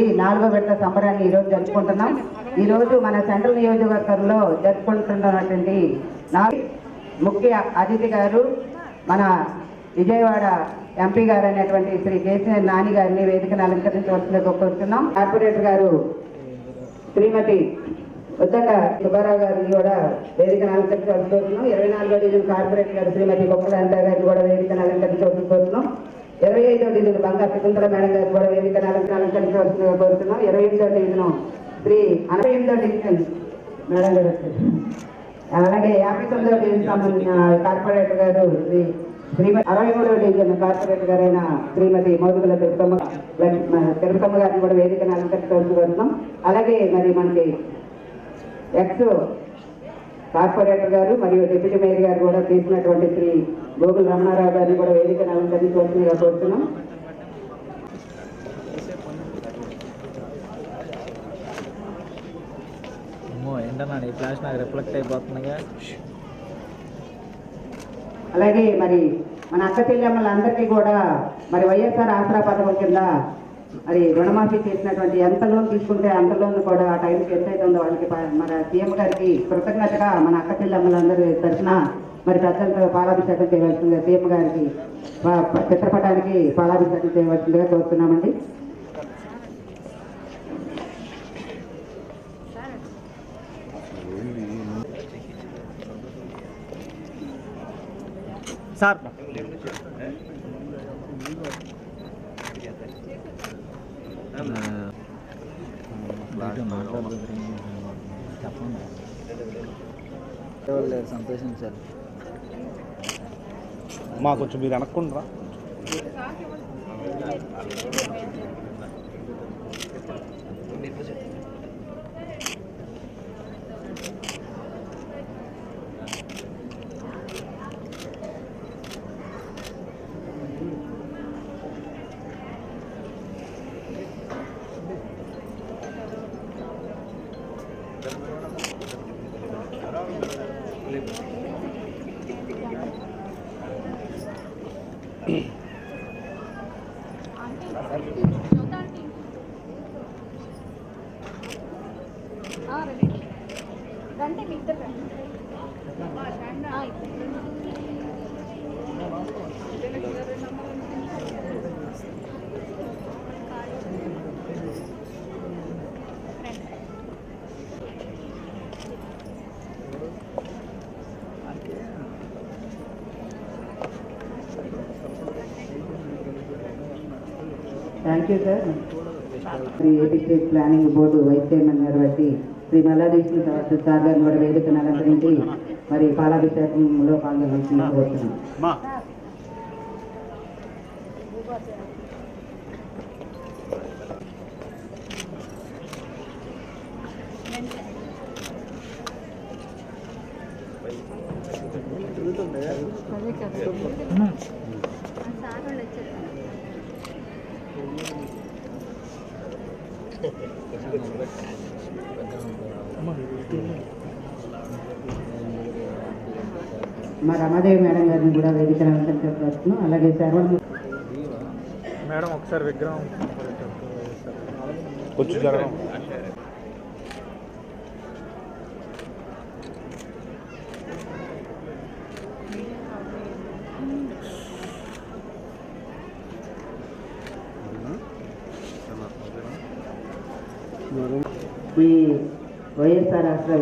అనేది నాలుగో విడత సంబరాన్ని ఈరోజు జరుపుకుంటున్నాం. ఈరోజు మన సెంట్రల్ నియోజకవర్గంలో జరుపుకుంటున్నటువంటి నా ముఖ్య అతిథి గారు మన విజయవాడ ఎంపీ గారు అనేటువంటి శ్రీ కేసీఆర్ నాని గారిని వేదికను అలంకరించవలసిందిగా కోరుతున్నాం. కార్పొరేటర్ గారు శ్రీమతి ఉద్దక సుబ్బారావు గారిని కూడా వేదికను అలంకరించవలసి కోరుతున్నాం. ఇరవై నాలుగో డివిజన్ కార్పొరేటర్ గారు శ్రీమతి కుక్కలంత గారిని కూడా వేదికను అలంకరించవలసి కోరుతున్నాం. ఇరవై ఐదో డివిజన్ బంగారు శకుంతల మేడం గారు కూడా వేదికను అలంకరణ అలంకరించవలసిందిగా కోరుతున్నాం. ఇరవై ఎనిమిదో డివిజన్ శ్రీ అరవై ఎనిమిదో డివిజన్ మేడం గారు అలాగే యాభై తొమ్మిదో డివిజన్ సంబంధించిన కార్పొరేటర్ గారు శ్రీ శ్రీమతి అరవై మూడవ డివిజన్ కార్పొరేటర్ గారైన శ్రీమతి మోదుగుల తిరుపమ్మ తిరుపమ్మ గారిని కూడా వేదికను అలంకరించవలసి కోరుతున్నాం. అలాగే మరి మనకి ఎక్స్ కార్పొరేటర్ గారు మరియు డిప్యూటీ మేయర్ గారు కూడా తీసినటువంటి శ్రీ గోగుల రమణారావు గారిని కూడా వేదికను అలంకరించవలసిందిగా కోరుతున్నాం అమ్మో ఏంటన్నా ఈ ఫ్లాష్ నాకు రిఫ్లెక్ట్ అయిపోతుందిగా. అలాగే మరి మన అక్క చెల్లెమ్మలందరికీ కూడా మరి వైఎస్ఆర్ ఆసరా పథకం కింద మరి రుణమాఫీ చేసినటువంటి ఎంత లోన్ తీసుకుంటే అంత లోన్ కూడా ఆ టైంకి ఎంత అయితే ఉందో వాళ్ళకి మన సీఎం గారికి కృతజ్ఞతగా మన అక్క చెల్లెమ్మలందరి తరఫున మరి ప్రజలతో పాలాభిషేకం చేయవలసిందిగా సీఎం గారికి చిత్రపటానికి పాలాభిషేకం చేయవలసిందిగా కోరుతున్నామండి. సార్. చెప్పండి సంతోషించాలి మా కొంచెం మీరు వెనక్కుండ్రా రండి మీ ఇద్దరు రండి ఆ, ఇద్దరు. Thank you sir Shri AP state planning board vice chairman గారు బట్టి శ్రీ మల్లాదేశ్వర సరస్వతి సార్ గారిని కూడా వేదికను అలంకరించి మరి పాలాభిషేకంలో పాల్గొనాల్సిందిగా కోరుతున్నాం మా అదే కదా ఆ సార్ వాళ్ళు వచ్చారు మా రమాదేవి మేడం గారిని కూడా వేదికను అలంకరించవస్తున్నాం అలాగే శరవణ మేడం ఒకసారి విగ్రహం కొంచెం ఈ వైఎస్ఆర్ రాష్ట్ర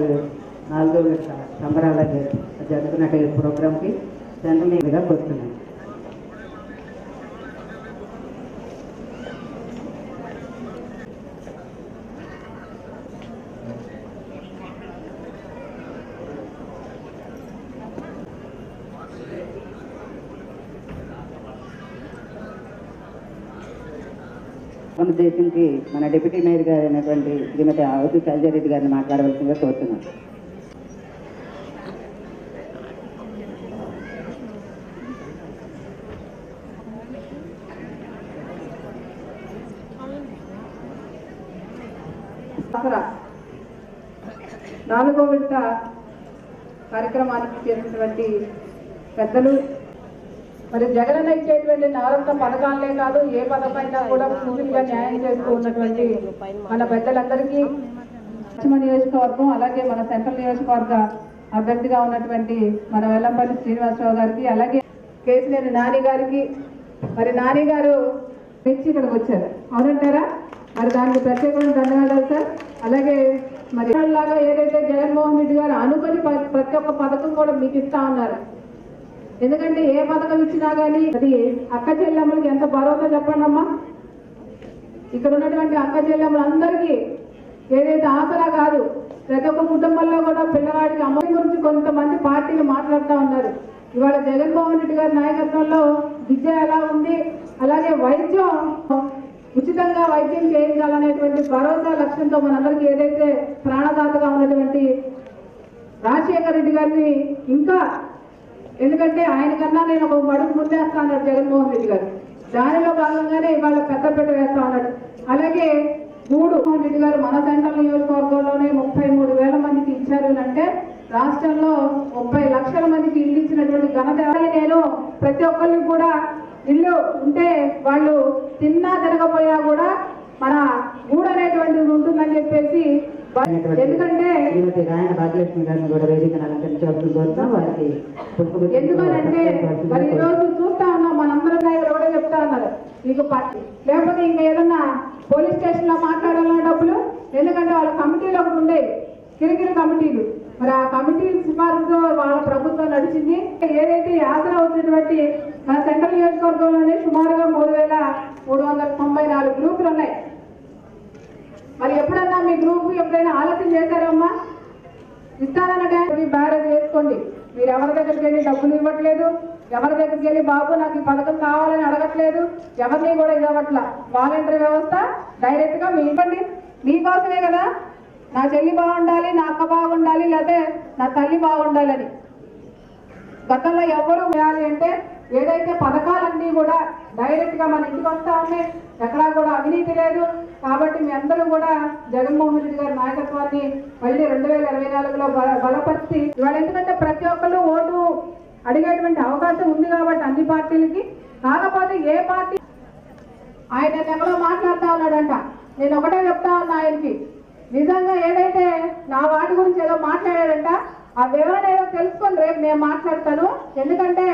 నాలుగో విడత సంబరాల జరుగుతున్న ప్రోగ్రాంకి సెంట్రల్ నేరుగా కోరుతున్నాను మన దేశంకి మన డిప్యూటీ మేయర్ గారు అయినటువంటి శ్రీమతి అవతి సజ్జారెడ్డి గారిని మాట్లాడవలసిందిగా కోరుతున్నాను. నాలుగో విడత కార్యక్రమానికి చేసినటువంటి పెద్దలు మరి జగనన్న ఇచ్చేటువంటి నారత్న పథకాలనే కాదు ఏ పథకమైనా కూడా పూర్తిగా న్యాయం చేస్తూ ఉన్నటువంటి మన పెద్దలందరికీ పశ్చిమ నియోజకవర్గం అలాగే మన సెంట్రల్ నియోజకవర్గ అభ్యర్థిగా ఉన్నటువంటి మన వెల్లంపల్లి శ్రీనివాసరావు గారికి అలాగే కేసినేని నాని గారికి. మరి నాని గారు తెచ్చి ఇక్కడికి వచ్చారు. అవునంటారా? మరి దానికి ప్రత్యేకమైన ధన్యవాదాలు సార్. అలాగే మరి లాగా ఏదైతే జగన్మోహన్ రెడ్డి గారు అనుకుని ప్రతి ఒక్క పథకం కూడా మీకు ఇస్తా ఉన్నారు. ఎందుకంటే ఏ పథకం ఇచ్చినా కానీ అది అక్క చెల్లెమ్మలకి ఎంత భరోసా చెప్పండి అమ్మా ఇక్కడ ఉన్నటువంటి అక్క చెల్లెమ్మలందరికీ ఏదైతే ఆసరా కాదు ప్రతి ఒక్క కుటుంబంలో కూడా పిల్లవాడికి అమ్మ గురించి కొంతమంది పార్టీలు మాట్లాడుతూ ఉన్నారు. ఇవాళ జగన్మోహన్ రెడ్డి గారి నాయకత్వంలో విద్య ఎలా ఉంది? అలాగే వైద్యం ఉచితంగా వైద్యం చేయించాలనేటువంటి భరోసా లక్ష్యంతో మనందరికీ ఏదైతే ప్రాణదాతగా ఉన్నటువంటి రాజశేఖర రెడ్డి గారిని ఇంకా ఎందుకంటే ఆయన కన్నా నేను ఒక మడుగు ముందేస్తా అన్నాడు జగన్మోహన్ రెడ్డి గారు. దానిలో భాగంగానే ఇవాళ పెద్దపేట వేస్తా ఉన్నాడు అలాగే మూడు మోహన్ రెడ్డి గారు మన సెంట్రల్ నియోజకవర్గంలోనే ముప్పై మూడు వేల మందికి ఇచ్చారు అని అంటే రాష్ట్రంలో ముప్పై లక్షల మందికి ఇల్లు ఇచ్చినటువంటి ఘనత నేను ప్రతి ఒక్కరికి కూడా ఇల్లు ఉంటే వాళ్ళు తిన్నా తినకపోయినా కూడా మన గూడు అనేటువంటిది ఉంటుందని చెప్పేసి ఎందుకంటే శ్రీమతి రాయణ భాగ్యలక్ష్మి గారిని కూడా వేదికను అలంకరించాల్సిన కోరుతున్నాం వారికి ఎందుకనంటే మరి ఈ రోజు చూస్తా ఉన్నాం మనందరం నాయకులు కూడా చెప్తా ఉన్నారు. మీకు లేకపోతే ఇంకా ఏదన్నా పోలీస్ స్టేషన్లో మాట్లాడాలన్న డబ్బులు? ఎందుకంటే వాళ్ళ కమిటీలు ఒకటి ఉండేవి కిరికిరి కమిటీలు. మరి ఆ కమిటీల సిఫారసుతో వాళ్ళ ప్రభుత్వం నడిచింది. ఏదైతే ఆసరా వచ్చినటువంటి మన సెంట్రల్ నియోజకవర్గంలోనే సుమారుగా మూడు వేల మూడు వందల తొంభై నాలుగు గ్రూపులు ఉన్నాయి. మరి ఎప్పుడన్నా మీ గ్రూప్ ఎప్పుడైనా ఆలోచన చేశారమ్మా? ఇస్తానన్నగా బ్యారేజ్ వేసుకోండి మీరు ఎవరి దగ్గరికి వెళ్ళి డబ్బులు ఇవ్వట్లేదు? ఎవరి దగ్గరికి వెళ్ళి బాబు నాకు ఈ పథకం కావాలని అడగట్లేదు. ఎవరిని కూడా ఇవ్వట్ల. వాలంటీర్ వ్యవస్థ డైరెక్ట్గా మీ ఇవ్వండి. మీకోసమే కదా? నా చెల్లి బాగుండాలి నా అక్క బాగుండాలి లేకపోతే నా తల్లి బాగుండాలని. గతంలో ఎవరు వేయాలి అంటే ఏదైతే పథకాలన్నీ కూడా డైరెక్ట్గా మన ఇంటికి వస్తా ఉన్నాయి ఎక్కడా కూడా అవినీతి లేదు. కాబట్టి మీ అందరూ కూడా జగన్మోహన్ రెడ్డి గారి నాయకత్వాన్ని మళ్ళీ రెండు వేల ఇరవై నాలుగులో బల- బలపరిచి ఇవాళ ఎందుకంటే ప్రతి ఒక్కళ్ళు ఓటు అడిగేటువంటి అవకాశం ఉంది కాబట్టి అన్ని పార్టీలకి. కాకపోతే ఏ పార్టీ ఆయన ఎవరో మాట్లాడుతూ ఉన్నాడంట. నేను ఒకటే చెప్తా ఉన్నా ఆయనకి. నిజంగా ఏదైతే నా వాటి గురించి ఏదో మాట్లాడాడంట ఆ వివరణ ఏదో తెలుసుకొని రేపు నేను మాట్లాడతాను. ఎందుకంటే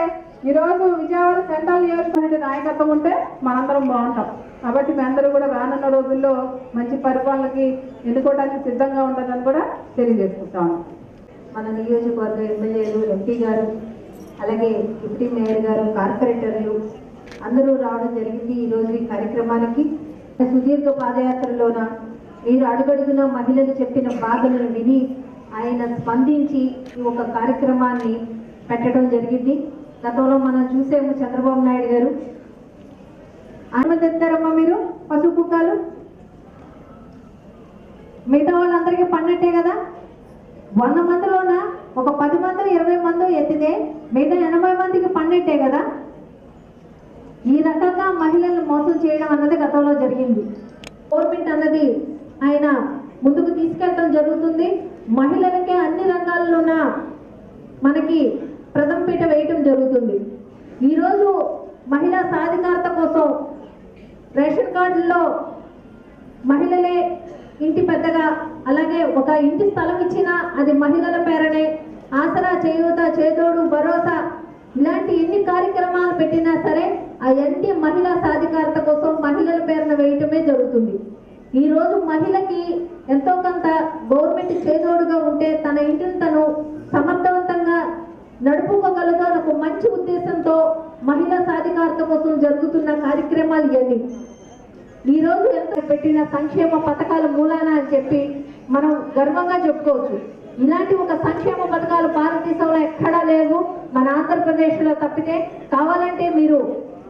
ఈరోజు విజయవాడ సెంట్రల్ నియోజకవర్గ నాయకత్వం ఉంటే మనందరం బాగుంటాం. కాబట్టి మీ అందరూ కూడా రానున్న రోజుల్లో మంచి పరిపాలనకి ఎన్నుకోవడానికి సిద్ధంగా ఉంటుందని కూడా తెలియజేసుకుంటాను మన నియోజకవర్గ ఎమ్మెల్యేలు ఎంపీ గారు అలాగే డిప్యూటీ మేయర్ గారు కార్పొరేటర్లు అందరూ రావడం జరిగింది ఈరోజు ఈ కార్యక్రమానికి. సుదీర్ఘ పాదయాత్రలోన మీరు అడుగడుగున మహిళలు చెప్పిన బాధలను విని ఆయన స్పందించి ఈ ఒక కార్యక్రమాన్ని పెట్టడం జరిగింది. గతంలో మనం చూసాము చంద్రబాబు నాయుడు గారు. ఆయన తెస్తారమ్మా మీరు? పసుపు కుక్కలు మిగతా వాళ్ళందరికీ పన్నట్టే కదా? వంద మందిలోన? ఒక పది మంది ఇరవై మంది ఎత్తితే మిగతా ఎనభై మందికి పన్నెట్టే కదా? ఈ రకంగా మహిళలను మోసం చేయడం అన్నది గతంలో జరిగింది. గవర్నమెంట్ అన్నది ఆయన ముందుకు తీసుకెళ్ళడం జరుగుతుంది. మహిళలకే అన్ని రంగాల్లోన మనకి ప్రథమ పీట వేయటం జరుగుతుంది. ఈరోజు మహిళా సాధికారత కోసం రేషన్ కార్డుల్లో మహిళలే ఇంటి పెద్దగా అలాగే ఒక ఇంటి స్థలం ఇచ్చినా అది మహిళల పేరనే. ఆసరా చేయూత చేదోడు భరోసా ఇలాంటి ఎన్ని కార్యక్రమాలు పెట్టినా సరే అవన్నీ మహిళా సాధికారత కోసం మహిళల పేరున వేయటమే జరుగుతుంది. ఈరోజు మహిళకి ఎంతో కొంత గవర్నమెంట్ చేదోడుగా ఉంటే తన ఇంటిని తను సమర్థవంతంగా నడుపుకోగలదో ఒక మంచి ఉద్దేశంతో మహిళా సాధికారత కోసం జరుగుతున్న కార్యక్రమాలు ఇవన్నీ. ఈ రోజు ఎంత పెట్టిన సంక్షేమ పథకాల మూలాన అని చెప్పి మనం గర్వంగా చెప్పుకోవచ్చు. ఇలాంటి ఒక సంక్షేమ పథకాలు భారతదేశంలో ఎక్కడా లేవు. మన ఆంధ్రప్రదేశ్లో తప్పితే కావాలంటే మీరు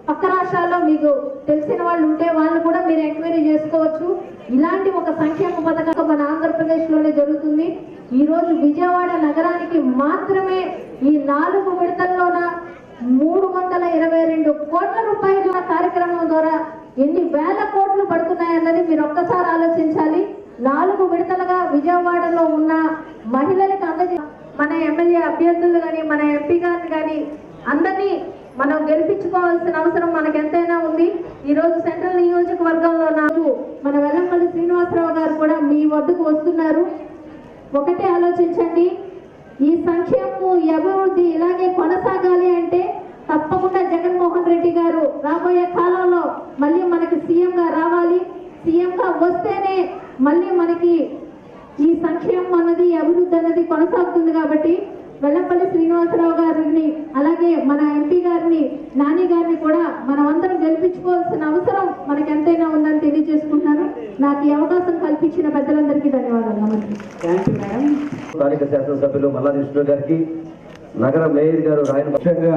పక్క రాష్ట్రాల్లో మీకు తెలిసిన వాళ్ళు ఉంటే వాళ్ళు కూడా మీరు ఎంక్వైరీ చేసుకోవచ్చు. ఇలాంటి ఒక సంక్షేమ పథకం మన ఆంధ్రప్రదేశ్లోనే జరుగుతుంది. ఈరోజు విజయవాడ నగరానికి మాత్రమే ఈ నాలుగు విడతల్లోన మూడు వందల ఇరవై రెండు కోట్ల రూపాయల కార్యక్రమం ద్వారా ఎన్ని వేల కోట్లు పడుతున్నాయన్నది మీరు ఒక్కసారి ఆలోచించాలి. నాలుగు విడతలుగా విజయవాడలో ఉన్న మహిళలకు అందజే మన ఎమ్మెల్యే అభ్యర్థులు కానీ మన ఎంపీ గారిని కానీ అందరినీ మనం గెలిపించుకోవాల్సిన అవసరం మనకు ఎంతైనా ఉంది ఈరోజు సెంట్రల్ నియోజకవర్గంలో నాకు మన వెల్లంపల్లి శ్రీనివాసరావు గారు కూడా మీ వద్దకు వస్తున్నారు. ఒకటే ఆలోచించండి. ఈ సంక్షేమము ఈ అభివృద్ధి ఇలాగే కొనసాగాలి అంటే తప్పకుండా జగన్మోహన్ రెడ్డి గారు రాబోయే కాలంలో మళ్ళీ మనకి సీఎంగా రావాలి. సీఎంగా వస్తేనే మళ్ళీ మనకి ఈ సంక్షేమం అన్నది అభివృద్ధి అన్నది కొనసాగుతుంది కాబట్టి వెల్లంపల్లి శ్రీనివాసరావు గారిని అలాగే మన ఎంపీ గారిని నాని గారిని కూడా మనం అందరం గెలిపించుకోవాల్సిన అవసరం మనకి ఎంతైనా ఉందని తెలియజేసుకుంటున్నాను. నాకు ఈ అవకాశం కల్పించిన పెద్దలందరికీ ధన్యవాదాలు. నమస్తే. థ్యాంక్ యూ మేడం స్థానిక శాసనసభ్యులు మల్లా విష్ణు గారికి నగర మేయర్ గారు రాయన ముఖ్యంగా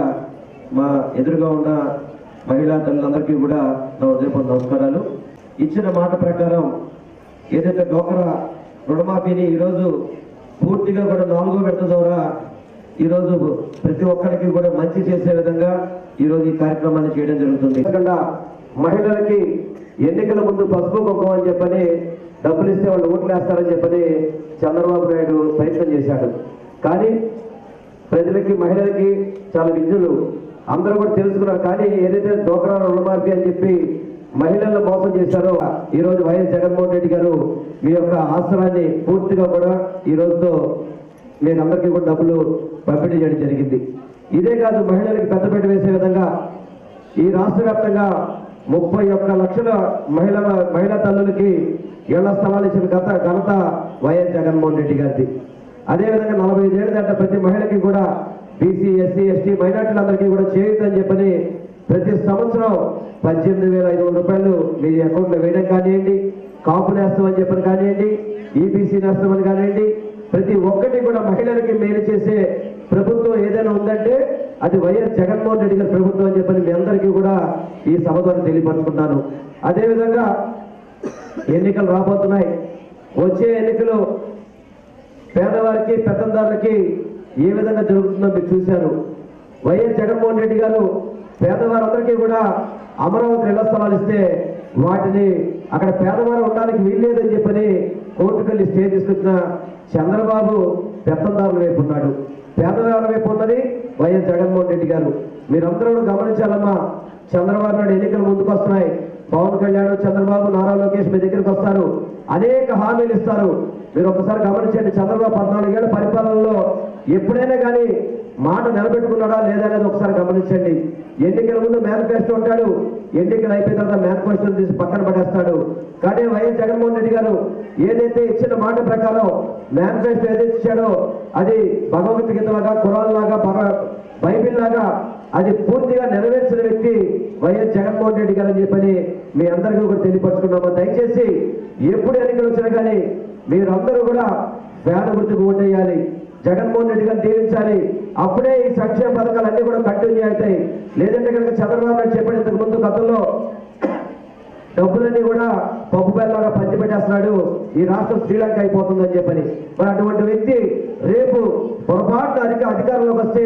మా ఎదురుగా ఉన్న మహిళా తల్లులందరికీ కూడా నా హృదయపూర్వక నమస్కారాలు. ఇచ్చిన మాట ప్రకారం ఏదైతే డోకరా రుణమాఫీని ఈరోజు పూర్తిగా కూడా నాలుగో విడత ద్వారా ఈరోజు ప్రతి ఒక్కరికి కూడా మంచి చేసే విధంగా ఈరోజు ఈ కార్యక్రమాన్ని చేయడం జరుగుతుంది. ఎందుకంటే మహిళలకి ఎన్నికల ముందు పసుపు కుంకుమ అని చెప్పని డబ్బులు ఇస్తే వాళ్ళు ఓట్లు వేస్తారని చెప్పని చంద్రబాబు నాయుడు ప్రయత్నం చేశాడు. కానీ ప్రజలకి మహిళలకి చాలా విద్యులు అందరూ కూడా తెలుసుకున్నారు. కానీ ఏదైతే డోకరా రుణమాఫీ అని చెప్పి మహిళలను మోసం చేశారో ఈ రోజు వైఎస్ జగన్మోహన్ రెడ్డి గారు మీ యొక్క ఆశ్రమాన్ని పూర్తిగా కూడా ఈ రోజుతో నేను అందరికీ కూడా డబ్బులు పంపిణీ చేయడం జరిగింది. ఇదే కాదు మహిళలకు పెద్దపీట వేసే విధంగా ఈ రాష్ట్ర వ్యాప్తంగా ముప్పై ఒక్క లక్షల మహిళల మహిళా తల్లులకి ఇళ్ళ స్థలాలు ఇచ్చిన గత ఘనత వైఎస్ జగన్మోహన్ రెడ్డి గారిది. అదేవిధంగా నలభై ఐదు దాట ప్రతి మహిళకి కూడా బీసీ ఎస్సీ ఎస్టీ మైనార్టీలందరికీ కూడా చేయొద్దని చెప్పని ప్రతి సంవత్సరం పద్దెనిమిది వేల ఐదు వందల రూపాయలు మీ అకౌంట్లో వేయడం కానివ్వండి కాపు నేస్తామని అని చెప్పని కానివ్వండి ఈబీసీ నేస్తామని అని కానివ్వండి ప్రతి ఒక్కటి కూడా మహిళలకి మేలు చేసే ప్రభుత్వం ఏదైనా ఉందంటే అది వైఎస్ జగన్మోహన్ రెడ్డి గారి ప్రభుత్వం అని చెప్పని మీ అందరికీ కూడా ఈ సభ ద్వారా తెలియపరుచుకుంటాను. అదేవిధంగా ఎన్నికలు రాబోతున్నాయి. వచ్చే ఎన్నికలు పేదవారికి పెత్తందారులకి ఏ విధంగా జరుగుతుందో మీరు చూశారు. వైఎస్ జగన్మోహన్ రెడ్డి గారు పేదవారందరికీ కూడా అమరావతి ఇళ్ళ స్థలాలు ఇస్తే వాటిని అక్కడ పేదవారు ఉండడానికి వీల్లేదని చెప్పని కోర్టుకెళ్ళి స్టే తీసుకొచ్చిన చంద్రబాబు పెత్తందారుల వైపు ఉన్నాడు. పేదవాళ్ళ వైపు ఉన్నది వైఎస్ జగన్మోహన్ రెడ్డి గారు. మీరందరూ గమనించాలమ్మా చంద్రబాబు నాయుడు ఎన్నికలు ముందుకు వస్తున్నాయి. పవన్ కళ్యాణ్ చంద్రబాబు నారా లోకేష్ మీ దగ్గరికి వస్తారు. అనేక హామీలు ఇస్తారు. మీరు ఒకసారి గమనించండి చంద్రబాబు పద్నాలుగేళ్ళ పరిపాలనలో ఎప్పుడైనా కానీ మాట నిలబెట్టుకున్నాడా లేదా అనేది ఒకసారి గమనించండి. ఎన్నికల ముందు మేనిఫెస్టో ఉంటాడు. ఎన్నికలు అయిపోయిన తర్వాత మేనిఫెస్టో తీసి పక్కన పడేస్తాడు. కానీ వైఎస్ జగన్మోహన్ రెడ్డి గారు ఏదైతే ఇచ్చిన మాట ప్రకారం మేనిఫెస్టో ఏదైతే ఇచ్చాడో అది భగవద్గీత లాగా ఖురాన్ లాగా బైబిల్ లాగా అది పూర్తిగా నెరవేర్చిన వ్యక్తి వైఎస్ జగన్మోహన్ రెడ్డి గారు అని చెప్పని మీ అందరికీ కూడా తెలియపరుచుకున్నాము దయచేసి ఎప్పుడు ఎన్నికలు వచ్చినా కానీ మీరందరూ కూడా వేద గుర్తుకు ఓటేయాలి. జగన్మోహన్ రెడ్డి గారు దీవించాలి. అప్పుడే ఈ సంక్షేమ పథకాలు అన్ని కూడా కంటిన్యూ అవుతాయి. లేదంటే కనుక చంద్రబాబు నాయుడు చెప్పాడు ఇంతకు ముందు గతంలో డబ్బులన్నీ కూడా పప్పు బెల్లాగా పెట్టేస్తున్నాడు ఈ రాష్ట్రం శ్రీలంక అయిపోతుందని చెప్పని. మరి అటువంటి వ్యక్తి రేపు పొరపాటున అధిక అధికారంలోకి వస్తే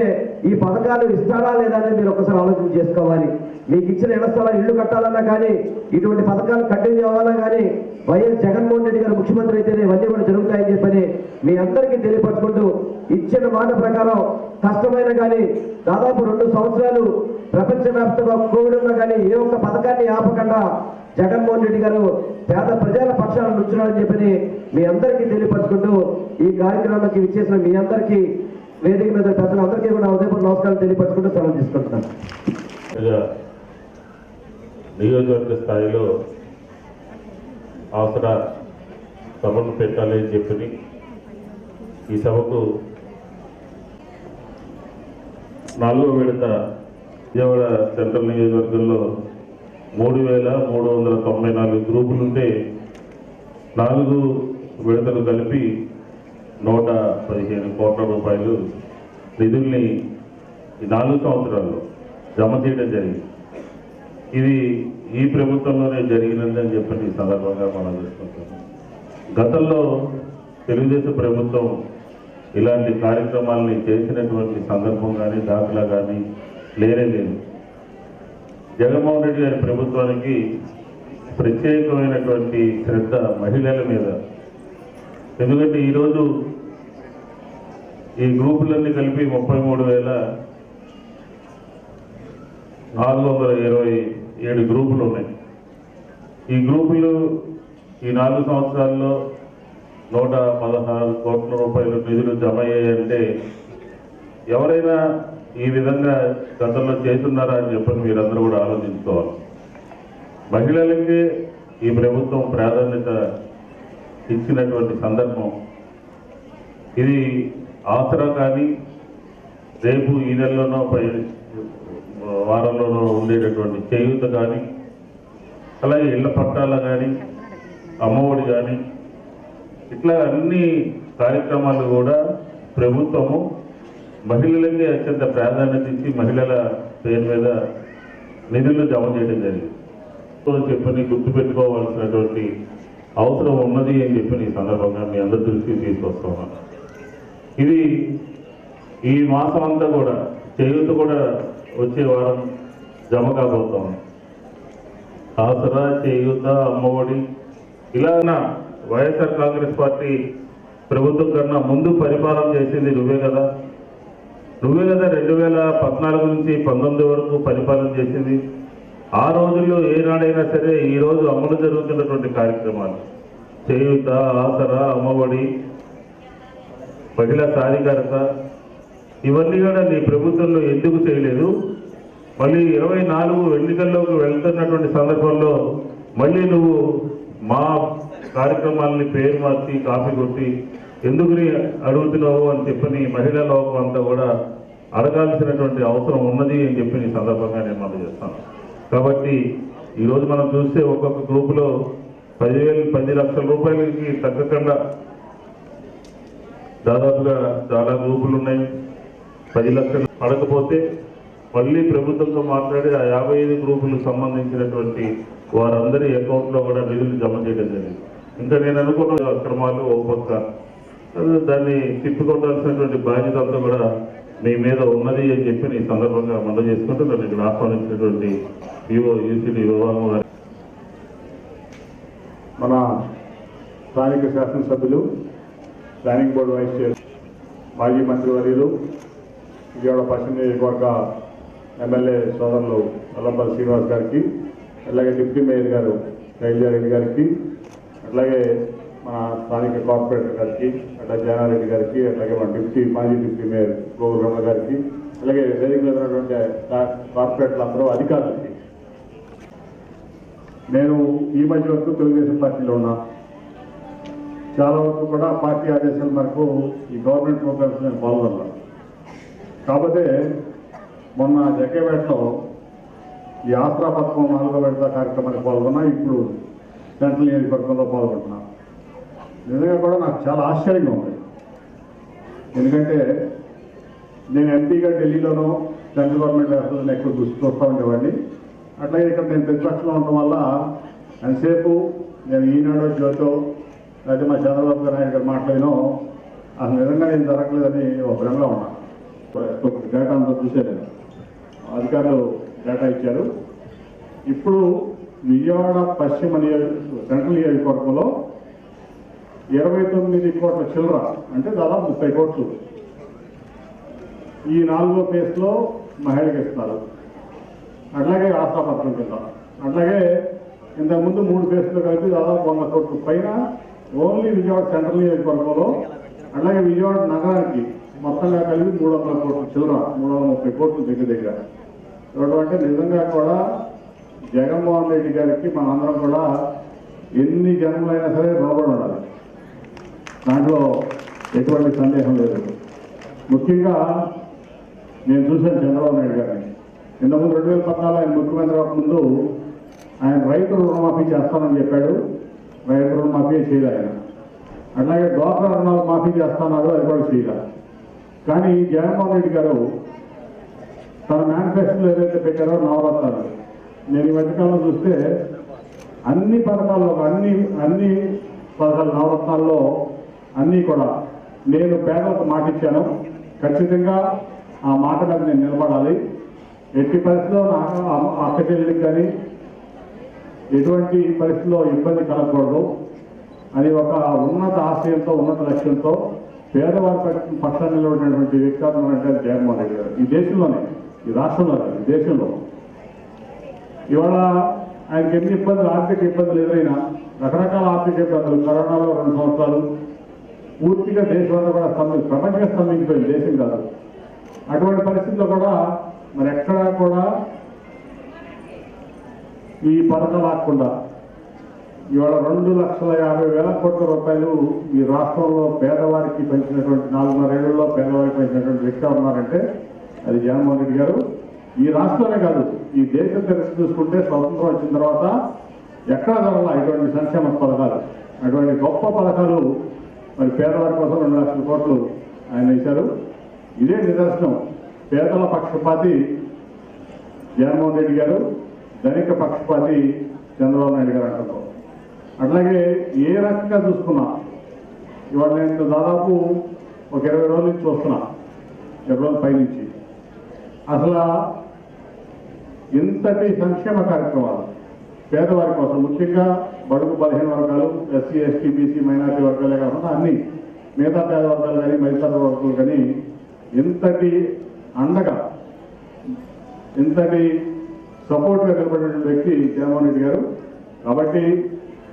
ఈ పథకాలు ఇస్తాడా లేదా అనేది మీరు ఒకసారి ఆలోచన చేసుకోవాలి. మీకు ఇచ్చిన ఇళ్ళ ఇల్లు కట్టాలన్నా కానీ ఇటువంటి పథకాలు కంటిన్యూ అవ్వాలా కానీ వైఎస్ జగన్మోహన్ రెడ్డి గారు ముఖ్యమంత్రి అయితేనే ఇవన్నీ కూడా జరుగుతాయని చెప్పని మీ అందరికీ తెలియపరచుకుంటూ ఇచ్చిన మాట ప్రకారం కష్టమైన కానీ దాదాపు రెండు సంవత్సరాలు ప్రపంచవ్యాప్తంగా కోవిడ్ ఉన్నా కానీ ఏ ఒక్క పథకాన్ని ఆపకుండా జగన్మోహన్ రెడ్డి గారు పేద ప్రజల పక్షాన నుంచున్నారని చెప్పని మీ అందరికీ తెలియపరచుకుంటూ ఈ కార్యక్రమానికి విచ్చేసిన మీ అందరికీ వేదిక మీద పెద్దలందరికీ కూడా ఉదయపూర్ నమస్కారం తెలియపరచుకుంటూ సెలవు తీసుకుంటున్నాను. నియోజకవర్గ స్థాయిలో అవసర సభను పెట్టాలి అని చెప్పని ఈ సభకు నాలుగో విడత విజయవాడ సెంట్రల్ నియోజకవర్గంలో మూడు వేల మూడు వందల తొంభై నాలుగు గ్రూపులు ఉంటే నాలుగు విడతలు కలిపి నూట పదిహేను కోట్ల రూపాయలు నిధుల్ని ఈ నాలుగు సంవత్సరాల్లో జమ చేయడం జరిగింది. ఇది ఈ ప్రభుత్వంలోనే జరిగినదని చెప్పని ఈ సందర్భంగా మనం చూసుకుంటాం గతంలో తెలుగుదేశం ప్రభుత్వం ఇలాంటి కార్యక్రమాలని చేసినటువంటి సందర్భం కానీ దాఖలా కానీ లేనే లేదు. జగన్మోహన్ రెడ్డి గారి ప్రభుత్వానికి ప్రత్యేకమైనటువంటి శ్రద్ధ మహిళల మీద. ఎందుకంటే ఈరోజు ఈ గ్రూపులన్నీ కలిపి ముప్పై మూడు వేల నాలుగు వందల ఇరవై ఏడు గ్రూపులు ఉన్నాయి. ఈ గ్రూపులు ఈ నాలుగు సంవత్సరాల్లో నూట పదహారు కోట్ల రూపాయలు నిధులు జమ అయ్యాయంటే ఎవరైనా ఈ విధంగా గతంలో చేస్తున్నారా అని చెప్పని మీరందరూ కూడా ఆలోచించుకోవాలి. మహిళలకి ఈ ప్రభుత్వం ప్రాధాన్యత ఇచ్చినటువంటి సందర్భం. ఇది ఆసరా కానీ రేపు ఈ నెలలోనో పై వారంలోనో ఉండేటటువంటి చేయూత కానీ అలాగే ఇళ్ళ పట్టాల కానీ అమ్మఒడి కానీ ఇట్లా అన్ని కార్యక్రమాలు కూడా ప్రభుత్వము మహిళలకి అత్యంత ప్రాధాన్యత ఇచ్చి మహిళల పేరు మీద నిధులు జమ చేయడం జరిగింది. సో చెప్పని గుర్తుపెట్టుకోవాల్సినటువంటి అవసరం ఉన్నది అని చెప్పి ఈ సందర్భంగా మీ అందరి దృష్టికి తీసుకొస్తున్నాను ఇది ఈ మాసం అంతా కూడా చేయూత కూడా వచ్చే వారం జమ కాబోతాం ఆసరా చేయూత అమ్మఒడి ఇలానా వైఎస్ఆర్ కాంగ్రెస్ పార్టీ ప్రభుత్వం కన్నా ముందు పరిపాలన చేసింది నువ్వే కదా. నువ్వే కదా రెండు వేల పద్నాలుగు నుంచి పంతొమ్మిది వరకు పరిపాలన చేసింది. ఆ రోజుల్లో ఏనాడైనా సరే ఈరోజు అమలు జరుగుతున్నటువంటి కార్యక్రమాలు. చేయూత ఆసరా అమ్మఒడి మహిళా సాధికారత ఇవన్నీ కూడా నీ ప్రభుత్వంలో ఎందుకు చేయలేదు? మళ్ళీ ఇరవై నాలుగు ఎన్నికల్లోకి వెళ్తున్నటువంటి సందర్భంలో మళ్ళీ నువ్వు మా కార్యక్రమాలని పేరు మార్చి కాపీ కొట్టి ఎందుకు అడుగుతున్నావు అని చెప్పని మహిళా లోకం అంతా కూడా అడగాల్సినటువంటి అవసరం ఉన్నది అని చెప్పి ఈ సందర్భంగా నేను మనం చేస్తాను. కాబట్టి ఈరోజు మనం చూస్తే ఒక్కొక్క గ్రూపులో పదివేలు పది లక్షల రూపాయలకి తగ్గకుండా దాదాపుగా చాలా గ్రూపులు ఉన్నాయి. పది లక్షలు పడకపోతే మళ్ళీ ప్రభుత్వంతో మాట్లాడి ఆ యాభై ఐదు గ్రూపులకు సంబంధించినటువంటి వారందరి అకౌంట్లో కూడా నిధులు జమ చేయడం జరిగింది. ఇంకా నేను అనుకున్న అక్రమాలు ఒక పక్క దాన్ని తిప్పికొట్టాల్సినటువంటి బాధ్యత అంతా కూడా మీ మీద ఉన్నది అని చెప్పి ఈ సందర్భంగా మనం చేసుకుంటూ నన్ను ఇక్కడ ఆహ్వానించినటువంటి ఈవో యూసీడీ విభాగం మన స్థానిక శాసనసభ్యులు ప్లానింగ్ బోర్డు వైస్ చైర్ మాజీ మంత్రివర్యులు విజయవాడ పశ్చిమ నియోజకవర్గ ఎమ్మెల్యే సోదరులు అల్లంపల్లి శ్రీనివాస్ గారికి అలాగే డిప్యూటీ మేయర్ గారు శైలజారెడ్డి గారికి అట్లాగే మన స్థానిక కార్పొరేటర్ గారికి అట్లా జానారెడ్డి గారికి అట్లాగే మన డిప్యూటీ మాజీ డిప్యూటీ మేయర్ గోగుల్ రమణ గారికి అలాగే వేదిక మీద ఉన్నటువంటి కార్పొరేటర్లు అందరూ అధికారులకి. నేను ఈ మధ్య వరకు తెలుగుదేశం పార్టీలో ఉన్నా. చాలా వరకు కూడా పార్టీ ఆదేశాల మేరకు ఈ గవర్నమెంట్ ప్రోగ్రామ్స్ నేను పాల్గొన్నా కాకపోతే మొన్న జకేపేటలో ఈ ఆస్త్రా పథకం నాలుగో విడత కార్యక్రమానికి పాల్గొన్నా ఇప్పుడు సెంట్రల్ నియోజకవర్గంలో పాల్గొంటున్నా నిజంగా కూడా నాకు చాలా ఆశ్చర్యంగా ఉంది. ఎందుకంటే నేను ఎంపీగా ఢిల్లీలోనూ సెంట్రల్ గవర్నమెంట్ వ్యవస్థలను ఎక్కువ దృష్టి చూస్తూ ఉండేవాడిని. అట్లాగే ఇక్కడ నేను ప్రతిపక్షంలో ఉండటం వల్ల ఎంతసేపు నేను ఈనాడు జ్యోతో లేకపోతే మా చంద్రబాబు గారు నాయుడు గారు మాట్లాడినో అసలు నిజంగా నేను జరగలేదని ఒక భ్రమలో ఉన్నా. డేటా అంతా చూసే నేను. అధికారులు డేటా ఇచ్చారు. ఇప్పుడు విజయవాడ పశ్చిమ నియోజక సెంట్రల్ నియోజకవర్గంలో ఇరవై తొమ్మిది కోట్ల చిల్లర అంటే దాదాపు ముప్పై కోట్లు. ఈ నాలుగో ఫేస్లో మహిళకి ఇస్తారు. అట్లాగే ఆశాపత్రం కింద. అట్లాగే ఇంతకుముందు మూడు ఫేజ్లు కలిపి దాదాపు వంద కోట్లు. పైన ఓన్లీ విజయవాడ సెంట్రల్ నియోజకవర్గంలో అట్లాగే విజయవాడ నగరానికి మొత్తంగా కలిపి మూడు వందల కోట్ల చిల్లర మూడు వందల ముప్పై కోట్లు దగ్గర దగ్గర. ఇవ్వడం అంటే నిజంగా కూడా జగన్మోహన్ రెడ్డి గారికి మనందరం కూడా ఎన్ని జన్మలైనా సరే లోబడి ఉండాలి. దాంట్లో ఎటువంటి సందేహం లేదు. ముఖ్యంగా నేను చూశాను చంద్రబాబు నాయుడు గారిని. ఇంతకుముందు రెండు వేల పద్నాలుగు ఆయన ముఖ్యమంత్రి ముందు ఆయన రైతు రుణమాఫీ చేస్తానని చెప్పాడు. రైతు రుణమాఫీ చేయలే ఆయన. అట్లాగే డోక్రా రుణాలు మాఫీ చేస్తున్నారు అది కూడా చేయలే. కానీ జగన్మోహన్ రెడ్డి గారు తన మేనిఫెస్టోలో ఏదైతే పెట్టారో నవరత్నాలు. నేను ఈ మధ్యకాలం చూస్తే అన్ని పథకాల్లో అన్ని అన్ని పథకాలు నవరత్నాల్లో అన్నీ కూడా నేను పేదలకు మాట ఇచ్చాను. ఖచ్చితంగా ఆ మాట మీద నేను నిలబడాలి. ఎట్టి పరిస్థితుల్లో నాకు అక్క చెల్లెలికి కానీ ఎటువంటి పరిస్థితిలో ఇబ్బంది కలగకూడదు. అని ఒక ఉన్నత ఆశయంతో ఉన్నత లక్ష్యంతో పేదవారి పక్షాన్ని నిలబడినటువంటి వ్యక్తి అంటే జగన్మోహన్ రెడ్డి గారు. ఈ దేశంలోనే ఈ రాష్ట్రంలో ఈ దేశంలో. ఇవాళ ఆయనకి ఎన్ని ఇబ్బందులు ఆర్థిక ఇబ్బందులు ఎదురైనా రకరకాల ఆర్థిక ఇబ్బందులు కరోనాలో రెండు సంవత్సరాలు పూర్తిగా దేశంలో కూడా స్తంభించి ప్రపంచంగా స్తంభించిపోయింది దేశం కాదు. అటువంటి పరిస్థితుల్లో కూడా మరి ఎక్కడా కూడా ఈ పథకం లాక్కుండా ఇవాళ రెండు లక్షల యాభై వేల కోట్ల రూపాయలు ఈ రాష్ట్రంలో పేదవారికి పెంచినటువంటి నాలుగున్నర ఏళ్ళలో పేదవారికి పెంచినటువంటి వ్యక్తి ఉన్నారంటే అది జగన్మోహన్ రెడ్డి గారు. ఈ రాష్ట్రమే కాదు ఈ దేశం తెలిసి చూసుకుంటే స్వతంత్రం వచ్చిన తర్వాత ఎక్కడ జరగాల ఇటువంటి సంక్షేమ పథకాలు అటువంటి గొప్ప పథకాలు మరి పేదవారి కోసం రెండు లక్షల కోట్లు ఆయన వేశారు. ఇదే నిదర్శనం. పేదల పక్షపాతి జగన్మోహన్ రెడ్డి గారు ధనిక పక్షపాతి చంద్రబాబు నాయుడు గారు అంటున్నారు. అట్లాగే ఏ రకంగా చూసుకున్నా ఇవాళ నేను దాదాపు ఒక ఇరవై రోజుల నుంచి చూస్తున్నా ఇరవై రోజుల పైనుంచి అసలు ఇంతటి సంక్షేమ కార్యక్రమాలు పేదవారి కోసం ముఖ్యంగా బడుగు బలహీన వర్గాలు ఎస్సీ ఎస్టీ బీసీ మైనారిటీ వర్గాలే కాకుండా అన్ని మిగతా పేద వర్గాలు కానీ మైతార వర్గాలు కానీ ఇంతటి అండగా ఇంతటి సపోర్ట్గా నిలబడిన వ్యక్తి జగన్మోహన్ రెడ్డి గారు. కాబట్టి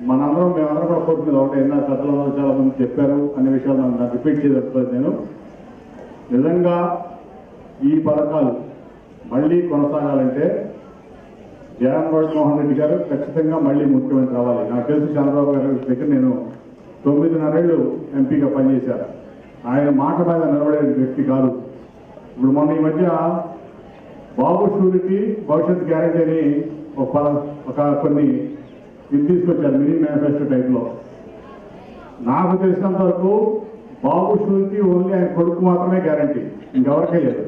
మనందరం మేమందరం కూడా కోరుకునేది ఒకటి ఎన్నో కథలో చాలా మంది చెప్పారు అనే విషయాలు నాకు రిపీట్ చేయదలుచుకోలేదు నేను. నిజంగా ఈ పథకాలు మళ్ళీ కొనసాగాలంటే జగన్మోహన్ రెడ్డి గారు ఖచ్చితంగా మళ్ళీ ముఖ్యమంత్రి అవ్వాలి. నాకు తెలిసి చంద్రబాబు గారి దగ్గర నేను తొమ్మిదిన్నరేళ్ళు ఎంపీగా పనిచేశారు ఆయన మాట మీద నిలబడే వ్యక్తి కాదు. ఇప్పుడు మొన్న ఈ మధ్య బాబు షూరిటీ భవిష్యత్ గ్యారంటీ అని ఒక ఒక కొన్ని ఇది తీసుకొచ్చారు మినీ మేనిఫెస్టో టైప్లో. నాకు తెలిసినంత వరకు బాబు షూరిటీ ఓన్లీ ఆయన కొడుకు మాత్రమే గ్యారంటీ. ఇంకెవరికే లేదు.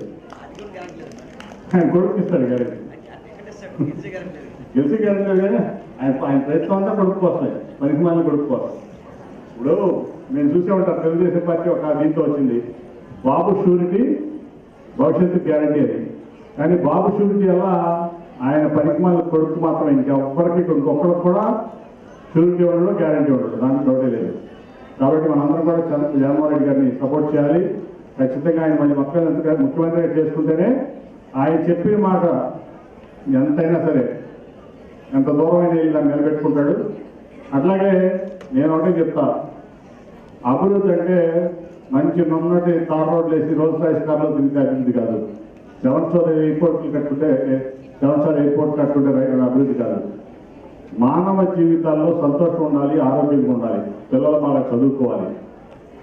ఆయన కొడుకు ఇస్తాడు గ్యారంటీ. గెలిచి గ్యారంటీ ఆయన ఆయన ప్రయత్నం అంతా కొడుకు వస్తాయి పనికి మళ్ళీ కొడుకు కోసం ఇప్పుడు నేను చూసే ఉంటాను తెలుగుదేశం పార్టీ ఒక దీంతో వచ్చింది. బాబు షూరిటీ భవిష్యత్తు గ్యారంటీ అని. కానీ బాబు షూరిటీ ఎలా ఆయన పరిమాణ కొడుకు మాత్రమే ఒక్కరికి ఇంకొకరికి కూడా షూరిటీ ఉండడం గ్యారంటీ ఉండదు. దానికి డౌటే లేదు. కాబట్టి మనందరం కూడా జగన్మోహన్ రెడ్డి గారిని సపోర్ట్ చేయాలి. ఖచ్చితంగా ఆయన మళ్ళీ మొక్కలు గారు ముఖ్యమంత్రిగా చేసుకుంటేనే ఆయన చెప్పిన మాట ఎంతైనా సరే ఎంత దూరమైన వెళ్ళి దాన్ని నిలబెట్టుకుంటాడు. అట్లాగే నేను ఒకటే చెప్తా. అభివృద్ధి అంటే మంచి నున్నటి తార్ రోడ్లు వేసి రోజు రాయిస్ కార్లో తిరిగితే అభివృద్ధి కాదు. సెవెన్ ఎయిర్పోర్ట్లు కట్టుకుంటే సెవెన్ ఎయిర్పోర్ట్ కట్టుకుంటే రైలు అభివృద్ధి కాదు. మానవ జీవితాల్లో సంతోషం ఉండాలి ఆరోగ్యంగా ఉండాలి. పిల్లలు బాగా చదువుకోవాలి.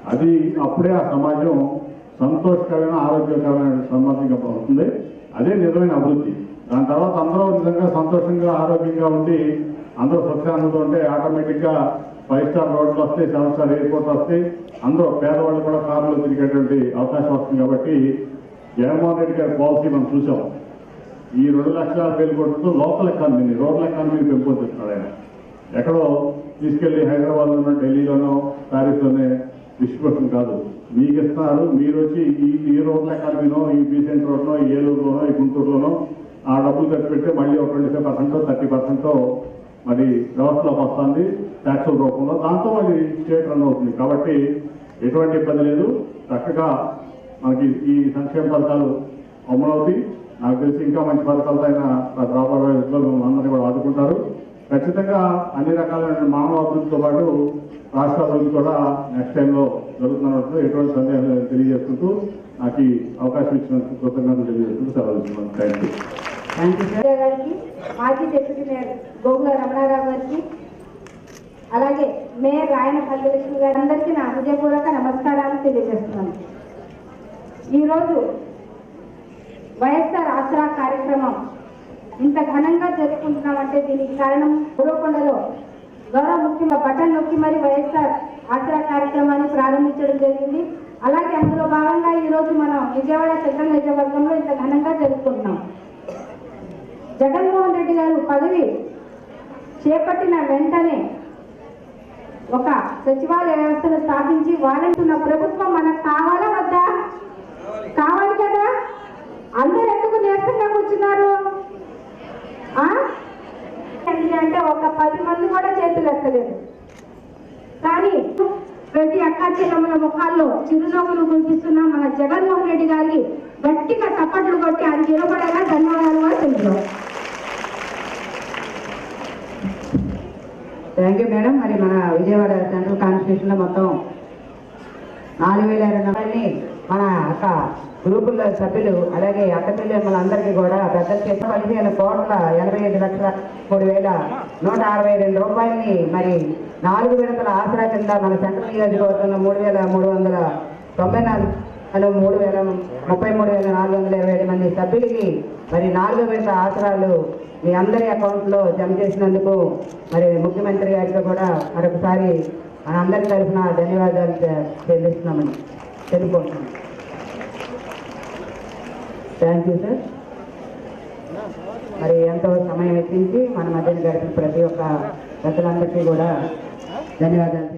అది అప్పుడే ఆ సమాజం సంతోషకరమైన ఆరోగ్యకరమైన సమాజంగా అవుతుంది అదే నిజమైన అభివృద్ధి. దాని తర్వాత అందరూ నిజంగా సంతోషంగా ఆరోగ్యంగా ఉండి అందరూ స్వచ్ఛానందంతో ఉంటే ఆటోమేటిక్గా ఫైవ్ స్టార్ రోడ్లు వస్తాయి సెవెన్ స్టార్ ఎయిర్పోర్ట్ వస్తాయి. అందరూ పేదవాళ్ళు కూడా కార్లో తిరిగేటువంటి అవకాశం వస్తుంది కాబట్టి జగన్మోహన్ రెడ్డి గారి పాలసీ మనం చూసాం. ఈ రెండు లక్షల వేలు కోట్లతో లోకల్ ఎకానమీని రూరల్ ఎకానమీని పెంపొందిస్తున్నాడు ఆయన. ఎక్కడో తీసుకెళ్ళి హైదరాబాద్లోనో ఢిల్లీలోనో ప్యారిస్లోనే డిస్ట్రిబ్యూషన్ కాదు. మీకు ఇస్తున్నారు మీరు వచ్చి ఈ ఈ రోడ్ల ఎకానమీనో ఈ బీసెంట్ రోడ్లో ఈ ఏలూరులోనో ఈ గుంటూరులోనో ఆ డబ్బులు ఖర్చు పెడితే మళ్ళీ ఒక twenty five percent thirty percent మరి వ్యవస్థలోకి వస్తుంది ట్యాక్సుల రూపంలో. దాంతో మరి స్టేట్ రన్ అవుతుంది. కాబట్టి ఎటువంటి ఇబ్బంది లేదు. చక్కగా మనకి ఈ సంక్షేమ పథకాలు అమలవుతాయి. నాకు తెలిసి ఇంకా మంచి పథకాలతో ఆయన రాబోయే రోజుల్లో అందరినీ కూడా ఆదుకుంటారు. ఖచ్చితంగా అన్ని రకాలైన మానవ అభివృద్ధితో పాటు రాష్ట్ర అభివృద్ధి కూడా నెక్స్ట్ టైంలో జరుగుతున్నట్టు ఎటువంటి సందేహం తెలియజేసుకుంటూ నాకు ఈ అవకాశం ఇచ్చినందుకు కృతజ్ఞతలు తెలియజేసుకుంటూ సెలవు థ్యాంక్ యూ గారికి మాజీ డిప్యూటీ మేయర్ గోగుల రమణారావు గారికి అలాగే మేయర్ రాయన పల్లెలక్ష్మి గారి అందరికీ నా హృదయపూర్వక నమస్కారాలు తెలియజేస్తున్నాను. ఈరోజు వైఎస్ఆర్ ఆసరా కార్యక్రమం ఇంత ఘనంగా జరుపుకుంటున్నామంటే దీనికి కారణం గురవకొండలో గౌరవ ముఖ్యంగా బటన్ నొక్కి మరి వైఎస్ఆర్ ఆసరా కార్యక్రమాన్ని ప్రారంభించడం జరిగింది. అలాగే అందులో భాగంగా ఈరోజు మనం విజయవాడ సెంట్రల్ నియోజకవర్గంలో ఇంత ఘనంగా జరుపుకుంటున్నాం. జగన్మోహన్ రెడ్డి గారు పదవి చేపట్టిన వెంటనే ఒక సచివాలయ వ్యవస్థను స్థాపించి వాళ్ళంటున్న ప్రభుత్వం మనకు కావాలా వద్దా? కావాలి కదా? అందరు ఎందుకు నీరసంగా కూర్చున్నారు? అంటే ఒక పది మంది కూడా చేతులు ఎత్తలేదు. కానీ ప్రతి అక్క చెల్లెమ్మల ముఖాల్లో చిరునవ్వులు కురిపిస్తున్న మన జగన్మోహన్ రెడ్డి గారికి గట్టిగా చప్పట్లు కొట్టి అది నిలబడేలా ధన్యవాదాలు కూడా తెలుసు థ్యాంక్ యూ మేడం మరి మన విజయవాడ సెంట్రల్ కాన్స్టిట్యూషన్లో మొత్తం నాలుగు వేల రెండు వందలని మన అక్క గ్రూపుల్లో సభ్యులు అలాగే అక్క పిల్లలందరికీ కూడా పెద్దలు చేసిన పదిహేను కోట్ల ఎనభై ఐదు లక్షల మూడు వేల నూట అరవై రెండు రూపాయలని మరి నాలుగు విడతల ఆసరా కింద మన సెంట్రల్ నియోజకవర్గంలో మూడు వేల మూడు వందల తొంభై నాలుగు హలో మూడు వేల ముప్పై మూడు వేల నాలుగు వందల ఇరవై ఐదు మంది సభ్యులకి మరి నాలుగో విడత ఆసరాలు మీ అందరి అకౌంట్లో జమ చేసినందుకు మరి ముఖ్యమంత్రి గారికి కూడా మరొకసారి మనందరి తరఫున ధన్యవాదాలు చెల్లిస్తున్నామని తెలుపుకుంటున్నాం థ్యాంక్ యూ సార్ మరి ఎంతో సమయం ఎత్తించి మన మధ్యన గడిపిన ప్రతి ఒక్క పెద్దలందరికీ కూడా ధన్యవాదాలు